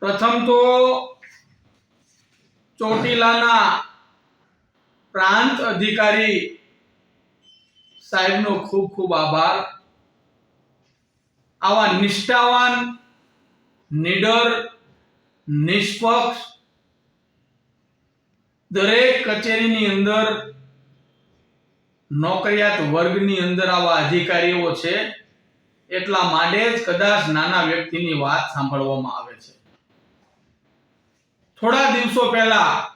પ્રથમ તો ચોટીલાના પ્રાંત અધિકારી સાહેબનો ખૂબ ખૂબ આભાર. આવા નિષ્ઠાવાન, નિડર, નિષ્પક્ષ દરેક કચેરીની અંદર, નોકરિયાત વર્ગની અંદર આવા અધિકારીઓ છે. એટલા માટે જ કદાચ નાના વ્યક્તિની વાત સાંભળવામાં આવે છે. થોડા દિવસો પહેલા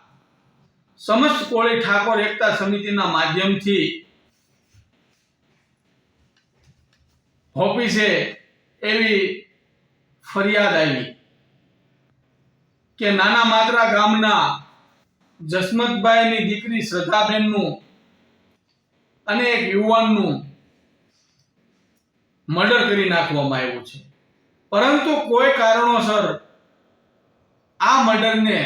સમસ્ત કોળી ઠાકોર એકતા સમિતિના માધ્યમથી ઓફિસે એવી ફરિયાદ આવી કે નાના માત્રા ગામના જસમતભાઈની દીકરી શ્રદ્ધાબેનનું અને એક યુવાનનું મર્ડર કરી નાખવામાં આવ્યું છે. પરંતુ કોઈ કારણોસર આ મર્ડરને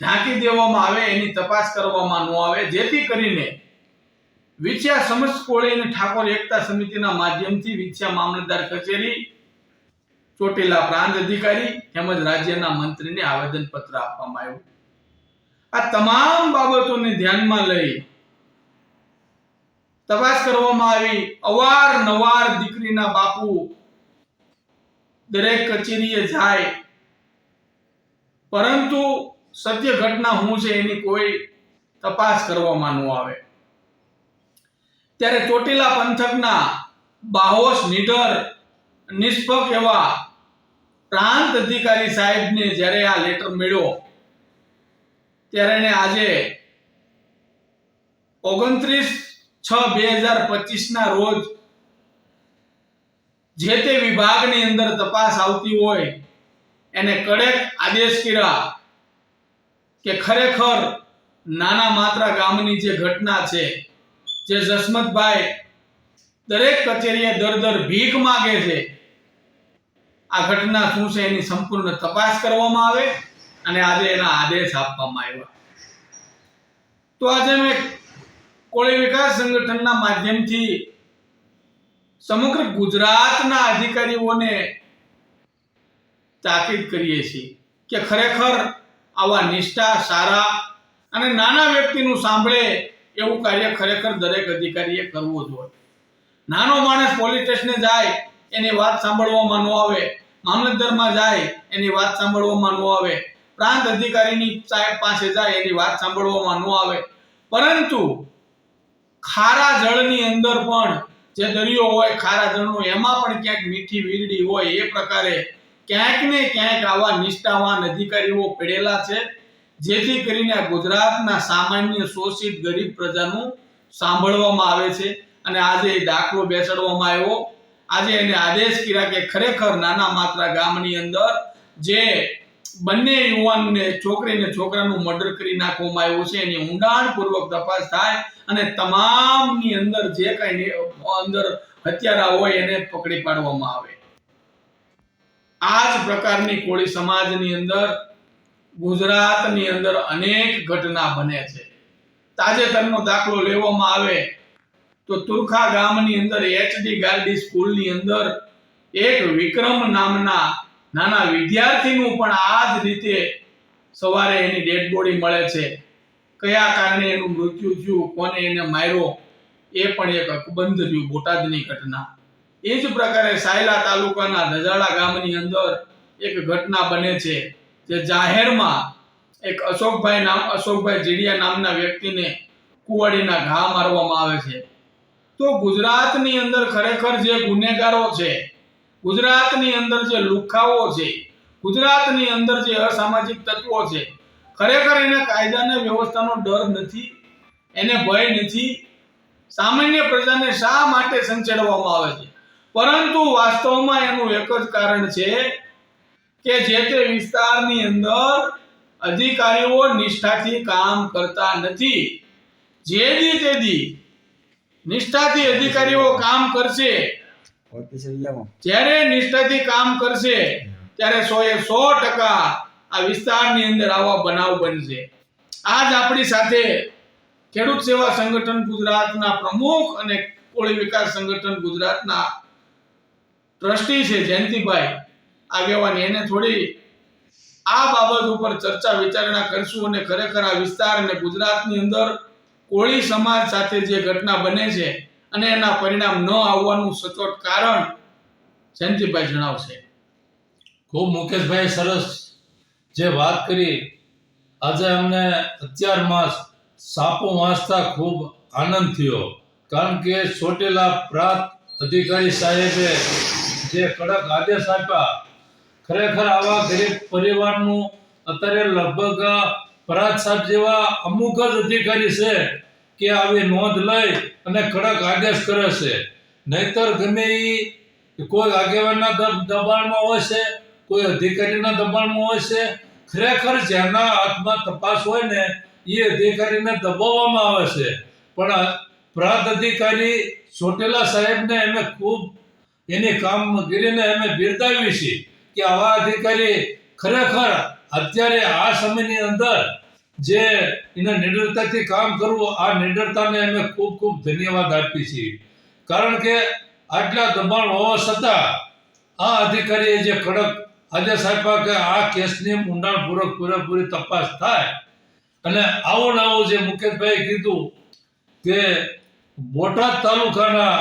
ઢાંકી દેવામાં આવે, એની તપાસ કરવામાં ન આવે. જેથી કરીને વિછ્યા સમસ્ત કોળી અને ઠાકોર એકતા સમિતિના માધ્યમથી વિછ્યા મામલતદાર કચેરી, ચોટીલા પ્રાંત અધિકારી તેમજ રાજ્યના મંત્રીને આવેદન પત્ર આપવામાં આવ્યું. આ તમામ બાબતોને ધ્યાનમાં લઈ તપાસ કરવામાં આવી. અવારનવાર દીકરીના બાપુ દરેક કચેરીએ જાય પરંતુ સત્ય ઘટના શું છે એની કોઈ તપાસ કરવામાં ન આવે. ત્યારે ચોટીલા પંથકના બાહોશ નિડર નિષ્પક્ષ એવા પ્રાંત અધિકારી સાહેબને જ્યારે આ લેટર મળ્યો, ત્યારે એને આજે ઓગણત્રીસ છ બે હજાર પચીસના રોજ જે તે વિભાગની અંદર તપાસ આવતી હોય એને કડક આદેશ કર્યા કે ખરેખર નાના માત્રા ગામની જે ઘટના છે, જે જસમતભાઈ દરેક કચેરીએ દર દર ભીખ માગે છે, આ ઘટના શું છે એની સંપૂર્ણ તપાસ કરવામાં આવે અને આજે એના આદેશ આપવામાં આવ્યા. તો આજે મેં કોળી વિકાસ સંગઠનના માધ્યમથી સમગ્ર ગુજરાતના અધિકારીઓને તાકીદ કરીએ છીએ કે ખરેખર આવા નિષ્ઠા, સારા અને નાના વ્યક્તિનું સાંભળે એવું કાર્ય ખરેખર દરેક અધિકારીએ કરવું જોઈએ નાનો માણસ પોલીસ સ્ટેશને જાય, એની વાત સાંભળવામાં ન આવે. મામલતદારમાં જાય, એની વાત સાંભળવામાં ન આવે. પ્રાંત અધિકારીની સાહેબ પાસે જાય, એની વાત સાંભળવામાં ન આવે. પરંતુ ખારા જળની અંદર પણ જે દરિયો હોય, ખારા જળનો, એમાં પણ ક્યાંક મીઠી વીરડી હોય, એ પ્રકારે ક્યાંક ને ક્યાંક આવા નિષ્ઠાવાન અધિકારીઓ પડેલા છે, જેથી કરીને ગુજરાતના સામાન્ય શોષિત ગરીબ પ્રજાનું સાંભળવામાં આવે છે અને આજે એ દાખલો બેસાડવામાં આવ્યો. આજે એને આદેશ કર્યા કે ખરેખર નાના માત્રા ગામની અંદર જે બંને યુવાનને છોકરીને છોકરાનું મર્ડર કરી નાખવામાં આવ્યું છે, એની ઊંડાણપૂર્વક તપાસ થાય અને તમામની અંદર જે કાંઈ અંદર હત્યારા હોય એને પકડી પાડવામાં આવે. આ જ પ્રકારની કોળી સમાજની અંદર, ગુજરાતની અંદર અનેક ઘટના બને છે. તાજેતરનો દાખલો લેવામાં આવે તો તુરખા ગામની અંદર એચડી ગાર્ડી સ્કૂલની અંદર એક વિક્રમ નામના નાના વિદ્યાર્થીનું પણ આ જ રીતે સવારે એની ડેડ બોડી મળે છે. કયા કારણે એનું મૃત્યુ થયું, કોને એને માર્યો, એ પણ એક અકબંધ રહ્યું બોટાદની ઘટના. એ જ પ્રકારે સાયલા તાલુકાના ધજાડા ગામની અંદર એક ઘટના બને છે જે જાહેરમાં એક અશોકભાઈ નામ, અશોકભાઈ જીડિયા નામના વ્યક્તિને કુવાડીના ઘા મારવામાં આવે છે. તો ગુજરાતની અંદર ખરેખર જે ગુનેગારો છે, ગુજરાતની અંદર જે લુખાઓ છે, ગુજરાતની અંદર જે અસામાજિક તત્વો છે, ખરેખર એને કાયદાને વ્યવસ્થાનો ડર નથી, એને ભય નથી, સામાન્ય પ્રજાને શા માટે સંચેડવામાં આવે છે? પરંતુ વાસ્તવમાં એનું એક જ કારણ છે કે જે તે વિસ્તારની અંદર અધિકારીઓ નિષ્ઠાથી કામ કરતા નથી. જે દી તે દી નિષ્ઠાથી અધિકારીઓ કામ કરશે. જ્યારે નિષ્ઠાથી કામ કરશે ત્યારે સો એ સો ટકા આ વિસ્તારની અંદર આવા બનાવ બનશે. આજ આપણી સાથે ખેડૂત સેવા સંગઠન ગુજરાતના પ્રમુખ અને કોળી વિકાસ સંગઠન ગુજરાતના ટ્રસ્ટી છે જયંતિભાઈ આગેવાની. એને થોડી આ બાબત ઉપર ચર્ચા વિચારણા કરશું અને ખરેખર આ વિસ્તાર અને ગુજરાતની અંદર કોળી સમાજ સાથે જે ઘટના બને છે અને એના પરિણામ ન આવવાનું સચોટ કારણ જયંતિભાઈ જણાવશે. ખૂબ મુકેશભાઈ સરસ જે વાત કરી. આજે અમને અત્યારમાં સાપો વાંચતા ખૂબ આનંદ થયો. કારણ કે ચોટેલા પ્રાંત અધિકારી સાહેબે જે કડક આદેશ આપ્યા, ખરેખર આવા ગરીબ પરિવારનું અત્યારે લગભગ પરાજ સાહેબ જેવા અમુક જ અધિકારી છે કે આવી નોંધ લઈ અને કડક આદેશ કરે છે. નહીતર ગમે એ કોઈ આગેવાનના દબાણમાં હોય છે, કોઈ અધિકારીના દબાણમાં હોય છે, ખરેખર જેના હાથમાં તપાસ હોય ને એ અધિકારીને દબાવવામાં આવે છે. પણ પ્રાંત અધિકારી ચોટેલા સાહેબને એમને ખૂબ એની કામગીરીને અમે બિરદાવી છે કે આવા અધિકારી ખરેખર અત્યારે આ સમયની અંદર જે એને નિડરતાથી કામ કરવું, આ નિડરતાને અમે ખૂબ ખૂબ ધન્યવાદ આપીએ છીએ. કારણ કે આટલા દબાણ હોવા છતાં આ અધિકારીએ જે કડક આદેશ આપ્યા કે આ કેસની ઊંડાણપૂર્વક પૂરેપૂરી તપાસ થાય અને આવો ને આવો જે મુકેશભાઈ કીધું કે બોટાદ તાલુકાના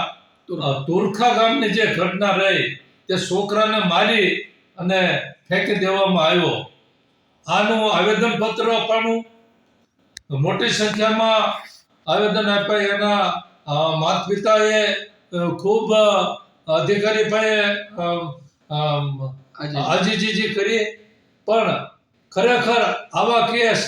તુરખા ગામની જે ઘટના રહી તે છોકરાને મારી અને ફેંકી દેવામાં આવ્યો. આનું આવેદનપત્ર આપવાનું મોટી સંખ્યામાં આવેદન આપ્યા. એના માતા પિતાએ ખૂબ અધિકારી ભાઈએ આજે આજીજીજી કરી. પણ ખરેખર આવા કેસ